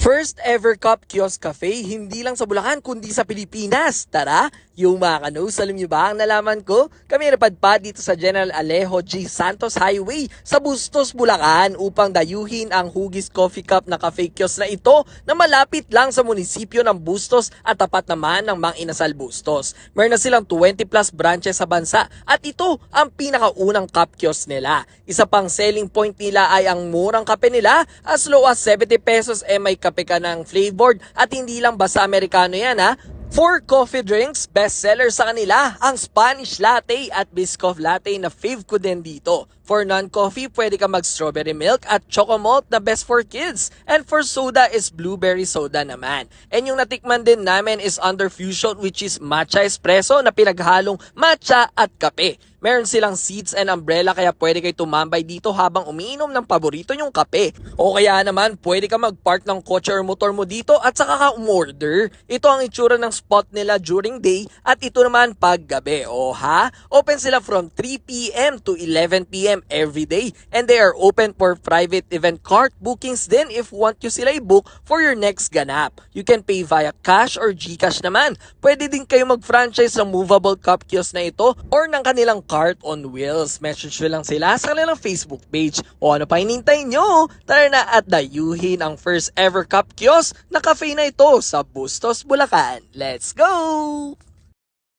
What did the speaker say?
First ever Cup Kiosk Cafe, hindi lang sa Bulacan kundi sa Pilipinas. Tara, yung mga kanos, alam niyo ba ang nalaman ko? Kami napadpad dito sa General Alejo G. Santos Highway sa Bustos, Bulacan upang dayuhin ang Hugis Coffee Cup na cafe kiosk na ito na malapit lang sa munisipyo ng Bustos at tapat naman ng Mang Inasal Bustos. Meron na silang 20 plus branches sa bansa at ito ang pinakaunang cup kiosk nila. Isa pang selling point nila ay ang murang kape nila as low as 70 pesos eh may kape ka ng flavored at hindi lang basta Amerikano yan ha. For coffee drinks, best seller sa kanila ang Spanish Latte at Biscoff Latte na fave ko din dito. For non-coffee, pwede ka mag-strawberry milk at choco malt na best for kids. And for soda is blueberry soda naman. And yung natikman din namin is under fusion which is matcha espresso na pinaghalong matcha at kape. Meron silang seats and umbrella kaya pwede kayo tumambay dito habang umiinom ng paborito yung kape. O kaya naman, pwede ka mag-park ng kotse or motor mo dito at saka ka umorder. Ito ang itsura ng spot nila during day at ito naman pag gabi. O ha? Open sila from 3pm to 11pm every day and they are open for private event cart bookings din if want you sila i-book for your next ganap. You can pay via cash or Gcash naman. Pwede din kayo mag-franchise ng movable cup kiosk na ito or ng kanilang cart on wheels. Message nyo lang sila sa kanilang Facebook page. O ano pa hinintay nyo? Tara na at dayuhin ang first ever cup kiosk na cafe na ito sa Bustos, Bulacan. Let's go!